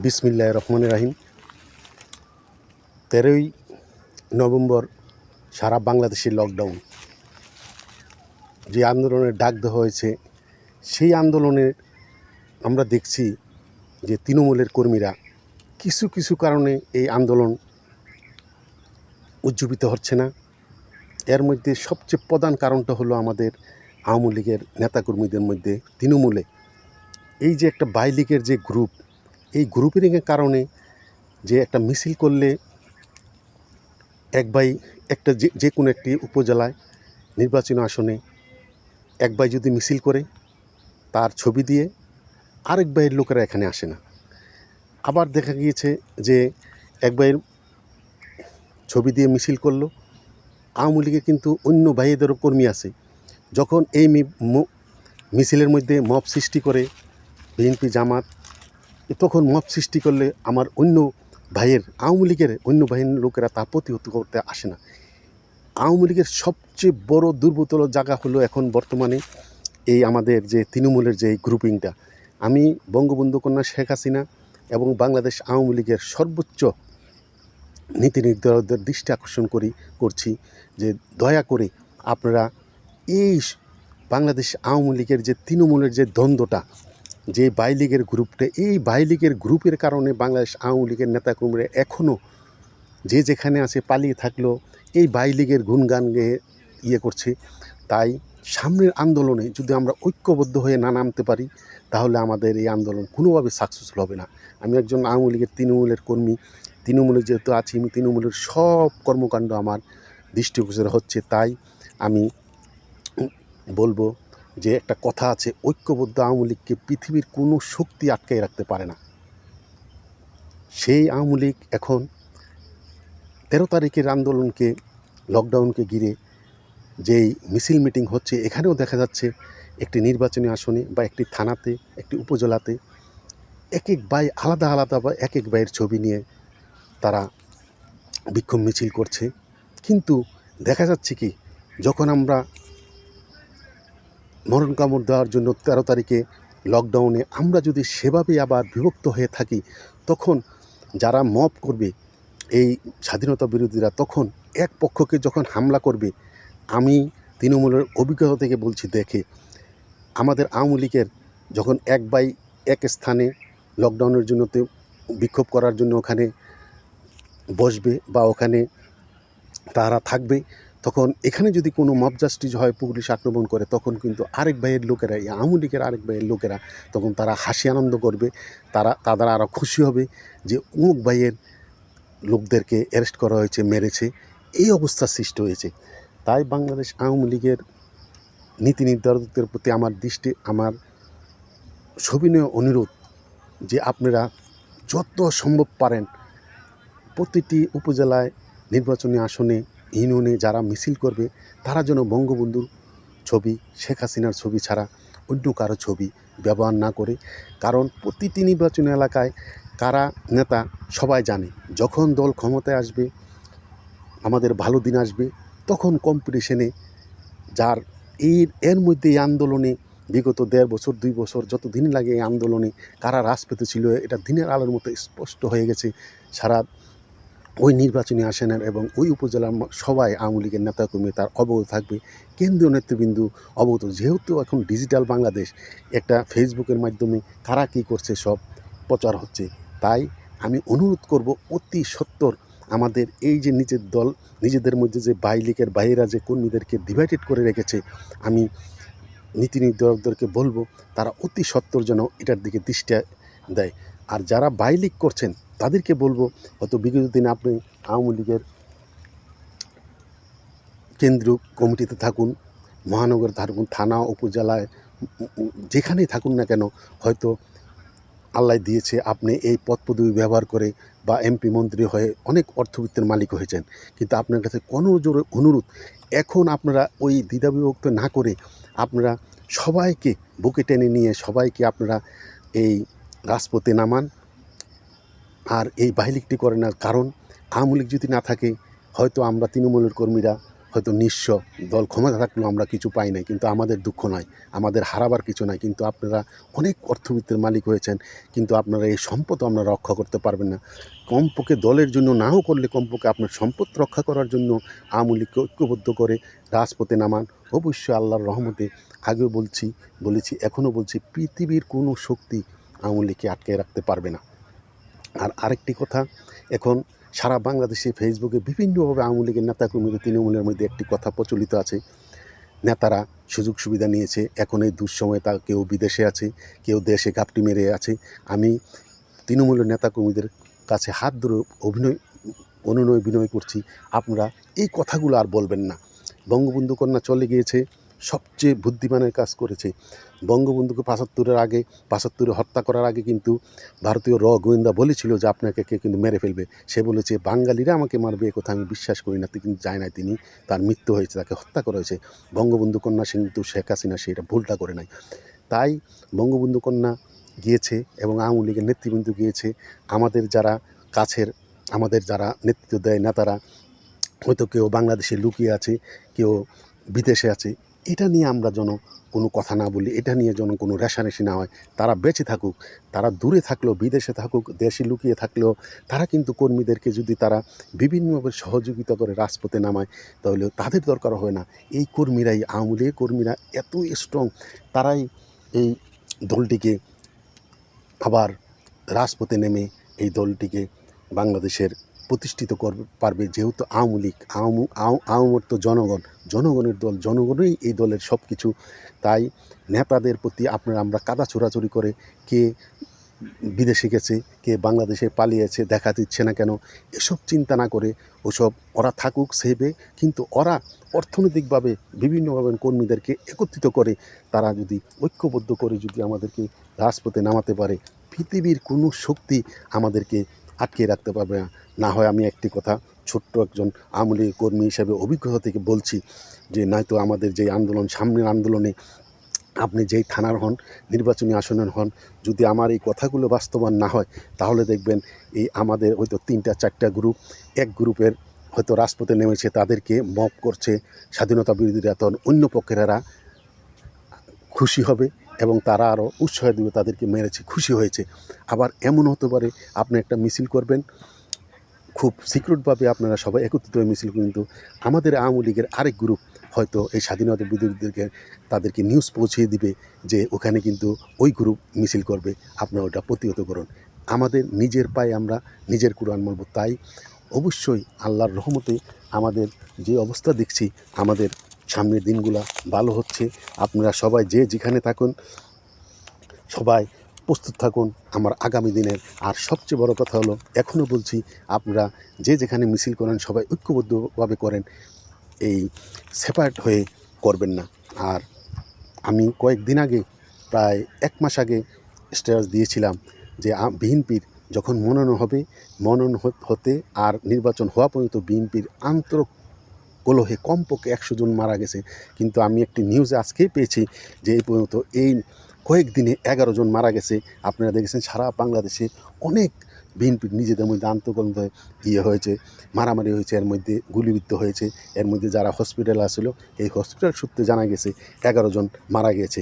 বিসমিল্লাহ রহমান রাহিম। তেরোই নভেম্বর সারা বাংলাদেশে লকডাউন যে আন্দোলনের ডাক দেওয়া হয়েছে, সেই আন্দোলনে আমরা দেখছি যে তৃণমূলের কর্মীরা কিছু কিছু কারণে এই আন্দোলন উজ্জীবিত হচ্ছে না। এর মধ্যে সবচেয়ে প্রধান কারণটা হলো আমাদের আওয়ামী লীগের নেতাকর্মীদের মধ্যে তৃণমূলে। এই যে একটা বাই লীগের যে গ্রুপ এই গ্রুপিংয়ের কারণে যে একটা মিছিল করলে এক বাই একটা যে যে কোনো একটি উপজেলায় নির্বাচন আসনে এক বাই যদি মিছিল করে তার ছবি দিয়ে আরেক বাইয়ের লোকেরা এখানে আসে না। আবার দেখা গিয়েছে যে এক বাইয়ের ছবি দিয়ে মিছিল করল। আওয়ামী লীগের কিন্তু অন্য ভাইয়েদেরও কর্মী আছে। যখন এই মিছিলের মধ্যে মব সৃষ্টি করে বিএনপি জামাত তখন মত সৃষ্টি করলে আমার অন্য ভাইয়ের, আওয়ামী লীগের অন্য বাহিনীর লোকেরা তা প্রতিহত করতে আসে না। আওয়ামী লীগের সবচেয়ে বড় দুর্বতল জায়গা হলো এখন বর্তমানে এই আমাদের যে তৃণমূলের যে গ্রুপিংটা আমি বঙ্গবন্ধু কন্যা শেখ হাসিনা এবং বাংলাদেশ আওয়ামী লীগের সর্বোচ্চ নীতি নির্ধারকদের দৃষ্টি আকর্ষণ করি, করছি যে দয়া করে আপনারা এই বাংলাদেশ আওয়ামী লীগের যে তৃণমূলের যে দ্বন্দ্বটা যে বাই লীগের গ্রুপটা, এই বাই লীগের গ্রুপের কারণে বাংলাদেশ আওয়ামী লীগের নেতাকর্মীরা এখনও যে যেখানে আছে পালিয়ে থাকল, এই বাই লীগের গুণগান গেয়ে ইয়ে করছে। তাই সামনের আন্দোলনে যদি আমরা ঐক্যবদ্ধ হয়ে না নামতে পারি, তাহলে আমাদের এই আন্দোলন কোনোভাবে সাকসেসফুল হবে না। আমি একজন আওয়ামী লীগের তৃণমূলের কর্মী তৃণমূলে যেহেতু আছি আমি তৃণমূলের সব কর্মকাণ্ড আমার দৃষ্টিগোচর হচ্ছে। তাই আমি বলব যে একটা কথা আছে, ঐক্যবদ্ধ আওয়ামী লীগকে পৃথিবীর কোনো শক্তি আটকাই রাখতে পারে না। সেই আওয়ামী লীগ এখন তেরো তারিখের আন্দোলনকে, লকডাউনকে ঘিরে যেই মিছিল মিটিং হচ্ছে, এখানেও দেখা যাচ্ছে একটি নির্বাচনী আসনে বা একটি থানাতে, একটি উপজেলাতে এক এক বাই আলাদা আলাদা বা এক এক বাইয়ের ছবি নিয়ে তারা বিক্ষোভ মিছিল করছে। কিন্তু দেখা যাচ্ছে কি, যখন আমরা মরণ কামড় দেওয়ার জন্য তেরো তারিখে লকডাউনে আমরা যদি সেভাবে আবার বিভক্ত হয়ে থাকি, তখন যারা মপ করবে, এই স্বাধীনতা বিরোধীরা তখন এক পক্ষকে যখন হামলা করবে, আমি তৃণমূলের অভিজ্ঞতা থেকে বলছি, দেখে আমাদের আওয়ামী লীগের যখন এক বাই এক স্থানে লকডাউনের জন্য বিক্ষোভ করার জন্য ওখানে বসবে বা ওখানে তারা থাকবে তখন এখানে যদি কোনো মব জাস্টিস হয়, পুলিশ আক্রমণ করে, তখন কিন্তু আরেক ভাইয়ের লোকেরা, এই আওয়ামী লীগের আরেক ভাইয়ের লোকেরা, তখন তারা হাসি আনন্দ করবে। তারা তারা আরও খুশি হবে যে অমুক ভাইয়ের লোকদেরকে অ্যারেস্ট করা হয়েছে, মেরেছে। এই অবস্থা সৃষ্টি হয়েছে। তাই বাংলাদেশ আওয়ামী লীগের নীতি নির্ধারকদের প্রতি আমার দৃষ্টি, আমার সবিনয় অনুরোধ যে আপনারা যত সম্ভব পারেন, প্রতিটি উপজেলায় নির্বাচনী আসনে ইউনিয়নে যারা মিছিল করবে, তারা যেন বঙ্গবন্ধুর ছবি, শেখ হাসিনার ছবি ছাড়া অন্য কারও ছবি ব্যবহার না করে। কারণ প্রতিটি নির্বাচনী এলাকায় কারা নেতা সবাই জানে, যখন দল ক্ষমতায় আসবে, আমাদের ভালো দিন আসবে, তখন কম্পিটিশনে যার এই, এর মধ্যে এই আন্দোলনে বিগত দেড় বছর, দুই বছর যত দিন লাগে এই আন্দোলনে কারা রাস পেতেছিল এটা দিনের আলোর মতো স্পষ্ট হয়ে গেছে সারা ওই নির্বাচনী আসনের এবং ওই উপজেলার সবাই আওয়ামী লীগের নেতাকর্মী, তার অবগত থাকবে। কেন্দ্রীয় নেতৃবৃন্দ অবগত। যেহেতু এখন ডিজিটাল বাংলাদেশ, একটা ফেসবুকের মাধ্যমে কারা কী করছে সব প্রচার হচ্ছে। তাই আমি অনুরোধ করব, অতি সত্বর আমাদের এই যে নিজের দল, নিজেদের মধ্যে যে বাই লীগের বাইরা যে কর্মীদেরকে ডিভাইডেড করে রেখেছে, আমি নীতি নির্ধারকদেরকে বলব, তারা অতি সত্বর যেন এটার দিকে দৃষ্টি দেয়। আর যারা বাই লীগ করছেন তাদেরকে বলব, হয়তো বিগত দিনে আপনি আওয়ামী লীগের কেন্দ্রীয় কমিটিতে থাকুন, মহানগর থাকুন, থানা, উপজেলায় যেখানেই থাকুন না কেন, হয়তো আল্লাহ দিয়েছে আপনি এই পদ পদবি ব্যবহার করে বা এমপি মন্ত্রী হয়ে অনেক অর্থবিত্তের মালিক হয়েছেন। কিন্তু আপনার কাছে কোনো জোরে অনুরোধ, এখন আপনারা ওই দ্বিধাবিভক্ত না করে আপনারা সবাইকে বুকে টেনে নিয়ে সবাইকে আপনারা এই রাজপথে নামান আর এই বাহিলিকটি করে না, কারণ আওয়ামী লীগ যদি না থাকে, হয়তো আমরা তৃণমূলের কর্মীরা হয়তো নিঃস্ব দল ক্ষমতা থাকলেও আমরা কিছু পাই নাই। কিন্তু আমাদের দুঃখ নয় আমাদের হারাবার কিছু নাই। কিন্তু আপনারা অনেক অর্থবিত্তের মালিক হয়েছেন, কিন্তু আপনারা এই সম্পদ আপনারা রক্ষা করতে পারবেন না। কমপক্ষে দলের জন্য নাও করলে কমপক্ষে আপনার সম্পদ রক্ষা করার জন্য আওয়ামী লীগকে ঐক্যবদ্ধ করে রাজপথে নামান। অবশ্যই আল্লাহর রহমতে আগেও বলছি, বলেছি, এখনও বলছি, পৃথিবীর কোনো শক্তি আওয়ামী লীগকে আটকে রাখতে পারবে না। আর আরেকটি কথা, এখন সারা বাংলাদেশে ফেসবুকে বিভিন্নভাবে আওয়ামী লীগের নেতাকর্মীদের তৃণমূলের মধ্যে একটি কথা প্রচলিত আছে। নেতারা সুযোগ সুবিধা নিয়েছে, এখন এই দুঃসময়ে তা কেউ বিদেশে আছে, কেউ দেশে গাপটি মেরে আছে। আমি তৃণমূলের নেতাকর্মীদের কাছে হাত ধরে অভিনয় অনুনয় বিনয় করছি, আপনারা এই কথাগুলো আর বলবেন না। বঙ্গবন্ধু কন্যা চলে গিয়েছে সবচেয়ে বুদ্ধিমানের কাজ করেছে। বঙ্গবন্ধুকে পাঁচাত্তরের আগে, পাঁচাত্তরে হত্যা করার আগে কিন্তু ভারতীয় র গোয়েন্দা বলেছিল যে আপনাকে কে কিন্তু মেরে ফেলবে। সে বলেছে, বাঙালিরা আমাকে মারবে কথা আমি বিশ্বাস করি না। কিন্তু যায় না তিনি, তার মৃত্যু হয়েছে, তাকে হত্যা করা হয়েছে। বঙ্গবন্ধু কন্যা কিন্তু শেখ হাসিনা সেটা ভুলটা করে নাই। তাই বঙ্গবন্ধু কন্যা গিয়েছে এবং আওয়ামী লীগের নেতৃবৃন্দ গিয়েছে। আমাদের যারা কাছের, আমাদের যারা নেতৃত্ব দেয় নেতারা, হয়তো কেউ বাংলাদেশে লুকিয়ে আছে, কেউ বিদেশে আছে এটা নিয়ে আমরা যেন কোনো কথা না বলি, এটা নিয়ে যেন কোনো রেশারেশি না হয়। তারা বেঁচে থাকুক, তারা দূরে থাকলেও, বিদেশে থাকুক, দেশে লুকিয়ে থাকলেও, তারা কিন্তু কর্মীদেরকে যদি তারা বিভিন্নভাবে সহযোগিতা করে রাজপথে নামায়, তাহলে তাদের দরকার হয় না। এই কর্মীরাই, আওয়ামী কর্মীরা এত স্ট্রং তারাই এই দলটিকে আবার রাজপথে নেমে এই দলটিকে বাংলাদেশের প্রতিষ্ঠিত করবে পারবে যেহেতু আওয়ামী লীগ, আওয়ামী আওয়ামী তো জনগণ, জনগণের দল, জনগণই এই দলের সব কিছু তাই নেতাদের প্রতি আপনারা, আমরা কাদা ছোড়াছুরি করে কে বিদেশে গেছে, কে বাংলাদেশে পালিয়েছে, দেখা দিচ্ছে না কেন, এসব চিন্তা না করে ওসব ওরা থাকুক সেবে কিন্তু ওরা অর্থনৈতিকভাবে বিভিন্নভাবে কর্মীদেরকে একত্রিত করে, তারা যদি ঐক্যবদ্ধ করে যদি আমাদেরকে রাজপথে নামাতে পারে, পৃথিবীর কোনো শক্তি আমাদেরকে আটকে রাখতে পারবে না। না হয় আমি একটি কথা ছোট্ট একজন আমলি কর্মী হিসেবে অভিজ্ঞতা থেকে বলছি যে নয়তো আমাদের যে আন্দোলন, সামনের আন্দোলনে আপনি যেই থানার হন, নির্বাচনী আসনের হন, যদি আমার এই কথাগুলো বাস্তবায়ন না হয়, তাহলে দেখবেন এই আমাদের হয়তো তিনটা, চারটা গ্রুপ এক গ্রুপের হয়তো রাজপথে নেমেছে, তাদেরকে মপ করছে, স্বাধীনতা বিরোধীরা তখন অন্য পক্ষেরা খুশি হবে এবং তারা আরও উৎসাহ দেবে, তাদেরকে মেরেছে, খুশি হয়েছে। আবার এমন হতে পারে আপনি একটা মিছিল করবেন খুব সিক্রেটভাবে আপনারা সবাই একত্রিত হয়ে মিছিল কিন্তু আমাদের আওয়ামী লীগের আরেক গ্রুপ হয়তো এই স্বাধীনতা বিরোধীদেরকে তাদেরকে নিউজ পৌঁছিয়ে দিবে যে ওখানে কিন্তু ওই গ্রুপ মিছিল করবে, আপনারা ওটা প্রতিহত করুন। আমাদের নিজের পায়ে আমরা নিজের কোরআন মানব তাই অবশ্যই আল্লাহর রহমতে আমাদের যে অবস্থা দেখছি, আমাদের সামনের দিনগুলা ভালো হচ্ছে। আপনারা সবাই যে যেখানে থাকুন, সবাই প্রস্তুত থাকুন আমার আগামী দিনের। আর সবচেয়ে বড় কথা হলো এখনও বলছি, আপনারা যে যেখানে মিছিল করেন, সবাই ঐক্যবদ্ধভাবে করেন। এই সেপারেট হয়ে করবেন না। আর আমি কয়েকদিন আগে, প্রায় এক মাস আগে স্ট্যাটাস দিয়েছিলাম যে বিএনপির যখন মনোনয়ন হবে, মনোনয়ন হত- আর নির্বাচন হওয়া পর্যন্ত বিএনপির আন্তর কলহে কমপক্ষে একশো জন মারা গেছে। কিন্তু আমি একটি নিউজে আজকেই পেয়েছি যে এই পর্যন্ত এই কয়েকদিনে এগারো জন মারা গেছে। আপনারা দেখেছেন সারা বাংলাদেশে অনেক বিএনপির নিজেদের মধ্যে আন্তঃকলহ ইয়ে হয়েছে, মারামারি হয়েছে, এর মধ্যে গুলিবিদ্ধ হয়েছে, এর মধ্যে যারা হসপিটাল আসলো এই হসপিটাল সূত্রে জানা গেছে এগারো জন মারা গেছে।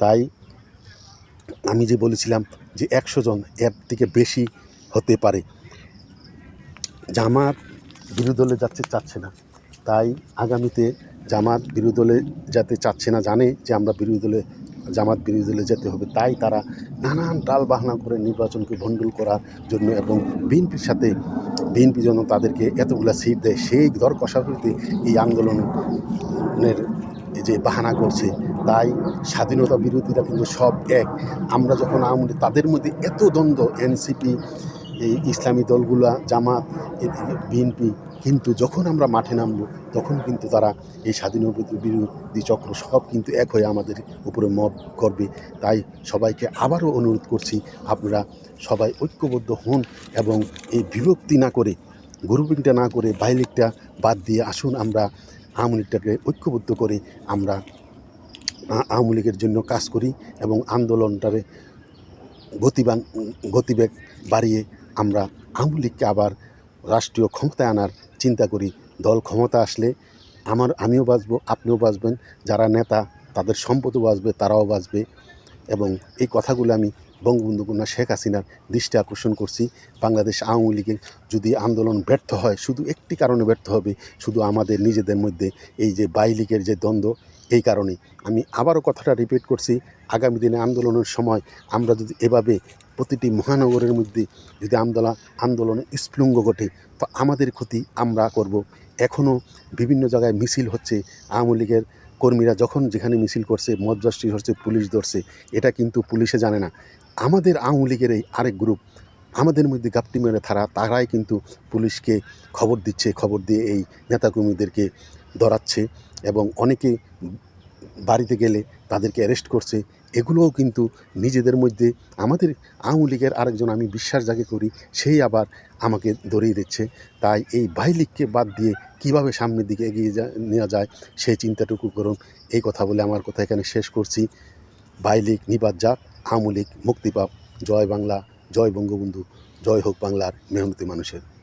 তাই আমি যে বলেছিলাম যে একশো জন এর থেকে বেশি হতে পারে। জামাত বিরোধী দলে যাচ্ছে, চাচ্ছে না। তাই আগামীতে জামাত বিরোধী দলে যাতে চাচ্ছে না, জানে যে আমরা বিরোধী দলে জামাত বিরোধী যেতে হবে। তাই তারা নানান টাল বাহানা করে নির্বাচনকে ভণ্ডুল করার জন্য এবং বিএনপির সাথে বিএনপি যেন তাদেরকে এতগুলো সিট দেয়, সেই দর কষাকষিতে এই আন্দোলনের যে বাহানা করছে, তাই স্বাধীনতা বিরোধীরা কিন্তু সব এক। আমরা যখন আওয়ামী তাদের মধ্যে এত দ্বন্দ্ব, এনসিপি এই ইসলামী দলগুলা, জামাত বিএনপি, কিন্তু যখন আমরা মাঠে নামবো, তখন কিন্তু তারা এই স্বাধীনতা বিরোধী চক্র সব কিন্তু এক হয়ে আমাদের উপরে মব করবে। তাই সবাইকে আবারও অনুরোধ করছি, আপনারা সবাই ঐক্যবদ্ধ হন এবং এই বিভক্তি না করে গ্রুপিংটা না করে বাইলিকটা বাদ দিয়ে আসুন আমরা, আওয়ামী লীগটাকে ঐক্যবদ্ধ করে আমরা আওয়ামী লীগের জন্য কাজ করি এবং আন্দোলনটারে গতিবান, গতিবেগ বাড়িয়ে আমরা আওয়ামী লীগকে আবার রাষ্ট্রীয় ক্ষমতায় আনার চিন্তা করি, দল ক্ষমতা আসলে আমার, আমিও বাঁচবো, আপনিও বাঁচবেন, যারা নেতা তাদের সম্পদও বাঁচবে, তারাও বাঁচবে। এবং এই কথাগুলো আমি বঙ্গবন্ধু কন্যা শেখ হাসিনার দৃষ্টি আকর্ষণ করছি। বাংলাদেশ আওয়ামী লীগের যদি আন্দোলন ব্যর্থ হয়, শুধু একটি কারণে ব্যর্থ হবে, শুধু আমাদের নিজেদের মধ্যে এই যে বাই লীগের যে দ্বন্দ্ব, এই কারণে। আমি আবারও কথাটা রিপিট করছি, আগামী দিনে আন্দোলনের সময় আমরা যদি এভাবে প্রতিটি মহানগরের মধ্যে যদি আন্দোলন আন্দোলনে স্ফুলিঙ্গ ঘটে, তো আমাদের ক্ষতি আমরা করব। এখনও বিভিন্ন জায়গায় মিছিল হচ্ছে, আওয়ামী লীগের কর্মীরা যখন যেখানে মিছিল করছে মজ্জাস্টি হচ্ছে পুলিশ ধরছে, এটা কিন্তু পুলিশে জানে না। আমাদের আওয়ামী লীগের এই আরেক গ্রুপ, আমাদের মধ্যে গাপটি মেরে তারা তারাই কিন্তু পুলিশকে খবর দিচ্ছে, খবর দিয়ে এই নেতাকর্মীদেরকে ধরাচ্ছে এবং অনেকে বাড়িতে গেলে তাদেরকে অ্যারেস্ট করছে। এগুলোও কিন্তু নিজেদের মধ্যে আমাদের আওয়ামী লীগের আরেকজন আমি বিশ্বাস যাকে করি, সেই আবার আমাকে ধরিয়ে দিচ্ছে। তাই এই বাই লীগকে বাদ দিয়ে কীভাবে সামনের দিকে এগিয়ে নেওয়া যায়, সেই চিন্তাটুকু করুন। এই কথা বলে আমার কথা এখানে শেষ করছি। বাই লীগ নিবাদ যাক, আওয়ামী লীগ মুক্তি পাক। জয় বাংলা, জয় বঙ্গবন্ধু, জয় হোক বাংলার মেহনতি মানুষের।